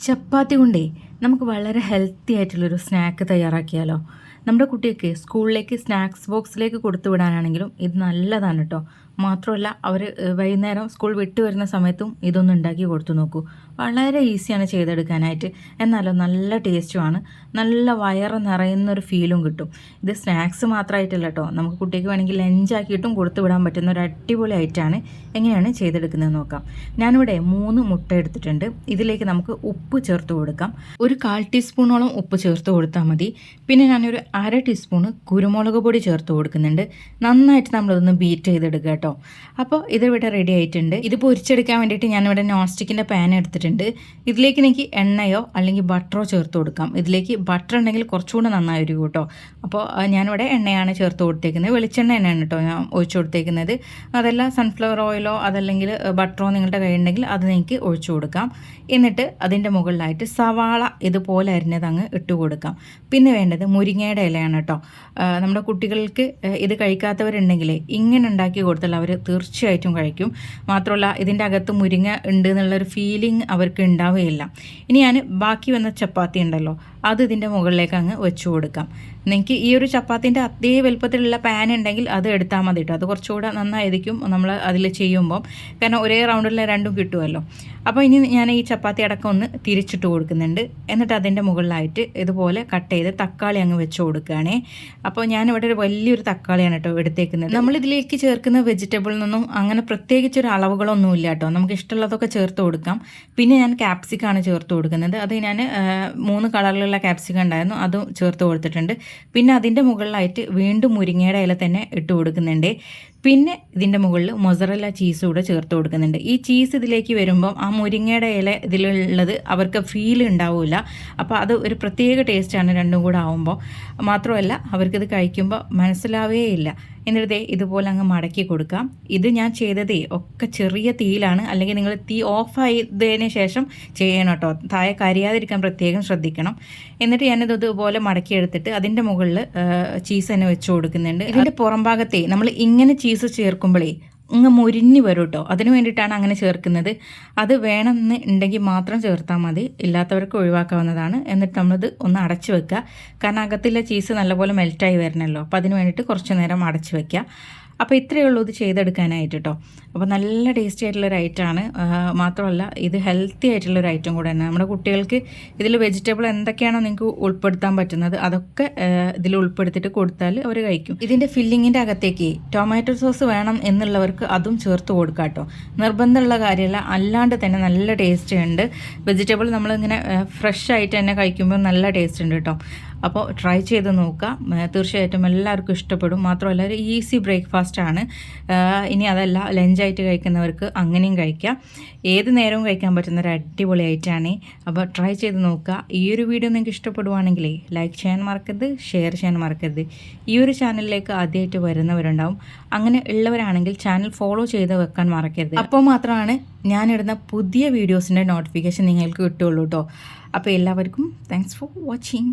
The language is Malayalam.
ചപ്പാത്തി കൊണ്ടേ നമുക്ക് വളരെ ഹെൽത്തി ആയിട്ടുള്ളൊരു സ്നാക്ക് തയ്യാറാക്കിയാലോ? നമ്മുടെ കുട്ടിയൊക്കെ സ്കൂളിലേക്ക് സ്നാക്സ് ബോക്സിലേക്ക് കൊടുത്തു വിടാനാണെങ്കിലും ഇത് നല്ലതാണ് കേട്ടോ മാത്രമല്ല അവർ വൈകുന്നേരം സ്കൂൾ വിട്ടു വരുന്ന സമയത്തും ഇതൊന്നും ഉണ്ടാക്കി കൊടുത്തു നോക്കൂ. വളരെ ഈസിയാണ് ചെയ്തെടുക്കാനായിട്ട്. എന്നാലോ നല്ല ടേസ്റ്റുമാണ് നല്ല വയറ് നിറയുന്നൊരു ഫീലും കിട്ടും. ഇത് സ്നാക്സ് മാത്രമായിട്ടല്ല കേട്ടോ നമുക്ക് കുട്ടിക്ക് വേണമെങ്കിൽ ലഞ്ചാക്കിയിട്ടും കൊടുത്തു വിടാൻ പറ്റുന്ന ഒരു അടിപൊളി ഐറ്റമാണ് എങ്ങനെയാണ് ചെയ്തെടുക്കുന്നത് നോക്കാം. ഞാനിവിടെ മൂന്ന് മുട്ട എടുത്തിട്ടുണ്ട്. ഇതിലേക്ക് നമുക്ക് ഉപ്പ് ചേർത്ത് കൊടുക്കാം. ഒരു കാൽ ടീസ്പൂണോളം ഉപ്പ് ചേർത്ത് കൊടുത്താൽ മതി. പിന്നെ ഞാനൊരു അര ടീസ്പൂണ് കുരുമുളക് പൊടി ചേർത്ത് കൊടുക്കുന്നുണ്ട്. നന്നായിട്ട് നമ്മളിതൊന്ന് ബീറ്റ് ചെയ്തെടുക്കുക കേട്ടോ. അപ്പോൾ ഇതിവിടെ റെഡി ആയിട്ടുണ്ട്. ഇത് പൊരിച്ചെടുക്കാൻ വേണ്ടിയിട്ട് ഞാനിവിടെ നോൺ സ്റ്റിക്കിന്റെ പാൻ എടുത്തിട്ടുണ്ട്. ഇതിലേക്ക് എനിക്ക് എണ്ണയോ അല്ലെങ്കിൽ ബട്ടറോ ചേർത്ത് കൊടുക്കാം. ഇതിലേക്ക് ബട്ടർ ഉണ്ടെങ്കിൽ കുറച്ചുകൂടെ നന്നായിരിക്കും കേട്ടോ. അപ്പോൾ ഞാനിവിടെ എണ്ണയാണ് ചേർത്ത് കൊടുത്തേക്കുന്നത്. വെളിച്ചെണ്ണ എണ്ണയാണ് കേട്ടോ ഞാൻ ഒഴിച്ചു കൊടുത്തേക്കുന്നത്. അതല്ല സൺഫ്ലവർ ഓയിലോ അതല്ലെങ്കിൽ ബട്ടറോ നിങ്ങളുടെ കയ്യിലുണ്ടെങ്കിൽ അത് നിങ്ങൾക്ക് ഒഴിച്ചു കൊടുക്കാം. എന്നിട്ട് അതിന്റെ മുകളിലായിട്ട് സവാള ഇതുപോലെ അരിഞ്ഞത് അങ്ങ് ഇട്ട് കൊടുക്കാം. പിന്നെ വേണ്ടത് മുരിങ്ങയുടെ ഇലയാണ് കേട്ടോ. നമ്മുടെ കുട്ടികൾക്ക് ഇത് കഴിക്കാത്തവരുണ്ടെങ്കിൽ ഇങ്ങനെ ഉണ്ടാക്കി കൊടുത്താൽ അവർ തീർച്ചയായിട്ടും കഴിക്കും. മാത്രമല്ല ഇതിന്റെ അകത്ത് മുരിങ്ങ ഉണ്ട് എന്നുള്ളൊരു ഫീലിംഗ് അവർക്ക് ഉണ്ടാവുകയില്ല. ഇനി ഞാൻ ബാക്കി വന്ന ചപ്പാത്തി ഉണ്ടല്ലോ അത് ഇതിന്റെ മുകളിലേക്ക് അങ്ങ് വെച്ചു കൊടുക്കാം. നിങ്ങൾക്ക് ഈ ഒരു ചപ്പാത്തിന്റെ അതേ വലുപ്പത്തിലുള്ള പാൻ ഉണ്ടെങ്കിൽ അത് എടുത്താൽ മതി കേട്ടോ. അത് കുറച്ചുകൂടെ നന്നായിരിക്കും നമ്മൾ അതിൽ ചെയ്യുമ്പോൾ കാരണം ഒരേ റൗണ്ടിൽ രണ്ടും കിട്ടുമല്ലോ. അപ്പോൾ ഇനി ഞാൻ ഈ ചപ്പാത്തി അടക്കം ഒന്ന് തിരിച്ചിട്ട് കൊടുക്കുന്നുണ്ട്. എന്നിട്ട് അതിന്റെ മുകളിലായിട്ട് ഇതുപോലെ കട്ട് ചെയ്ത് തക്കാളി അങ്ങ് വെച്ച് കൊടുക്കുകയാണേ. അപ്പോൾ ഞാനിവിടെ ഒരു വലിയൊരു തക്കാളിയാണ് കേട്ടോ എടുത്തേക്കുന്നത്. നമ്മളിതിലേക്ക് ചേർക്കുന്ന വെജിറ്റബിളിൽ നിന്നും അങ്ങനെ പ്രത്യേകിച്ച് ഒരു അളവുകളൊന്നും ഇല്ല കേട്ടോ. നമുക്ക് ഇഷ്ടമുള്ളതൊക്കെ ചേർത്ത് കൊടുക്കാം. പിന്നെ ഞാൻ ക്യാപ്സിക്കാണ് ചേർത്ത് കൊടുക്കുന്നത്. അത് ഞാൻ മൂന്ന് കളറിലുള്ള ക്യാപ്സിക്കം ഉണ്ടായിരുന്നു അതും ചേർത്ത് കൊടുത്തിട്ടുണ്ട്. പിന്നെ അതിന്റെ മുകളിലായിട്ട് വീണ്ടും മുരിങ്ങയുടെ ഇല തന്നെ ഇട്ട് കൊടുക്കുന്നുണ്ട്. പിന്നെ ഇതിന്റെ മുകളിൽ മൊസറല്ല ചീസ് കൂടെ ചേർത്ത് കൊടുക്കുന്നുണ്ട്. ഈ ചീസ് ഇതിലേക്ക് വരുമ്പം ആ മുരിങ്ങയുടെ ഇല ഇതിലുള്ളത് അവർക്ക് ഫീൽ ഉണ്ടാവില്ല അപ്പോൾ അത് ഒരു പ്രത്യേക ടേസ്റ്റാണ് രണ്ടും കൂടെ ആവുമ്പോൾ മാത്രമല്ല അവർക്കിത് കഴിക്കുമ്പോൾ മനസ്സിലാവേ ഇല്ല. എന്നിട്ട് ഇതുപോലെ അങ്ങ് മടക്കി കൊടുക്കാം. ഇത് ഞാൻ ചെയ്തതേ ഒക്കെ ചെറിയ തീയിലാണ്. അല്ലെങ്കിൽ നിങ്ങൾ തീ ഓഫ് ആയതിന് ശേഷം ചെയ്യണം കേട്ടോ. താഴെ കരിയാതിരിക്കാൻ പ്രത്യേകം ശ്രദ്ധിക്കണം. എന്നിട്ട് ഞാനിത് ഇതുപോലെ മടക്കി എടുത്തിട്ട് അതിന്റെ മുകളിൽ ചീസ് തന്നെ വെച്ച് കൊടുക്കുന്നുണ്ട്. ഇതിന്റെ പുറം ഭാഗത്തെ നമ്മൾ ഇങ്ങനെ ചീസ് ചേർക്കുമ്പോഴേ അങ്ങ് മുരിഞ്ഞ് വരും കേട്ടോ അതിന് വേണ്ടിയിട്ടാണ് അങ്ങനെ ചേർക്കുന്നത്. അത് വേണമെന്ന് ഉണ്ടെങ്കിൽ മാത്രം ചേർത്താൽ മതി. ഇല്ലാത്തവർക്ക് ഒഴിവാക്കാവുന്നതാണ്. എന്നിട്ട് നമ്മളത് ഒന്ന് അടച്ചു വെക്കുക. കാരണം അകത്തുള്ള ചീസ് നല്ലപോലെ മെൽറ്റായി വരണമല്ലോ അപ്പോൾ അതിന് വേണ്ടിയിട്ട് കുറച്ച് നേരം അടച്ചു വെക്കുക. അപ്പോൾ ഇത്രയേ ഉള്ളൂ ഇത് ചെയ്തെടുക്കാനായിട്ട് കേട്ടോ അപ്പോൾ നല്ല ടേസ്റ്റി ആയിട്ടുള്ളൊരു ഐറ്റമാണ് മാത്രമല്ല ഇത് ഹെൽത്തി ആയിട്ടുള്ളൊരു ഐറ്റം കൂടെ തന്നെ. നമ്മുടെ കുട്ടികൾക്ക് ഇതിൽ വെജിറ്റബിൾ എന്തൊക്കെയാണോ നിങ്ങൾക്ക് ഉൾപ്പെടുത്താൻ പറ്റുന്നത് അതൊക്കെ ഇതിൽ ഉൾപ്പെടുത്തിയിട്ട് കൊടുത്താൽ അവർ കഴിക്കും. ഇതിന്റെ ഫില്ലിങ്ങിന്റെ അകത്തേക്ക് ടൊമാറ്റോ സോസ് വേണം എന്നുള്ളവർക്ക് അതും ചേർത്ത് കൊടുക്കാം കേട്ടോ നിർബന്ധമുള്ള കാര്യമല്ല. അല്ലാണ്ട് തന്നെ നല്ല ടേസ്റ്റ് ഉണ്ട്. വെജിറ്റബിൾ നമ്മളിങ്ങനെ ഫ്രഷ് ആയിട്ട് തന്നെ കഴിക്കുമ്പോൾ നല്ല ടേസ്റ്റ് ഉണ്ട് കേട്ടോ അപ്പോൾ ട്രൈ ചെയ്ത് നോക്കാം. തീർച്ചയായിട്ടും എല്ലാവർക്കും ഇഷ്ടപ്പെടും. മാത്രമല്ല ഒരു ഈസി ആണ്. ഇനി അതല്ല ലഞ്ചായിട്ട് കഴിക്കുന്നവർക്ക് അങ്ങനെയും കഴിക്കാം. ഏത് നേരവും കഴിക്കാൻ പറ്റുന്ന ഒരു അടിപൊളി ഐറ്റമാണ് അപ്പോൾ ട്രൈ ചെയ്ത് നോക്കുക. ഈ ഒരു വീഡിയോ നിങ്ങൾക്ക് ഇഷ്ടപ്പെടുവാണെങ്കിൽ ലൈക്ക് ചെയ്യാൻ മറക്കരുത് ഷെയർ ചെയ്യാൻ മറക്കരുത്. ഈ ഒരു ചാനലിലേക്ക് ആദ്യമായിട്ട് വരുന്നവരുണ്ടാവും. അങ്ങനെ ഉള്ളവരാണെങ്കിൽ ചാനൽ ഫോളോ ചെയ്ത് വെക്കാൻ മറക്കരുത്. അപ്പോൾ മാത്രമാണ് ഞാനിടുന്ന പുതിയ വീഡിയോസിന്റെ നോട്ടിഫിക്കേഷൻ നിങ്ങൾക്ക് കിട്ടുള്ളൂ കേട്ടോ അപ്പോൾ എല്ലാവർക്കും താങ്ക്സ് ഫോർ വാച്ചിങ്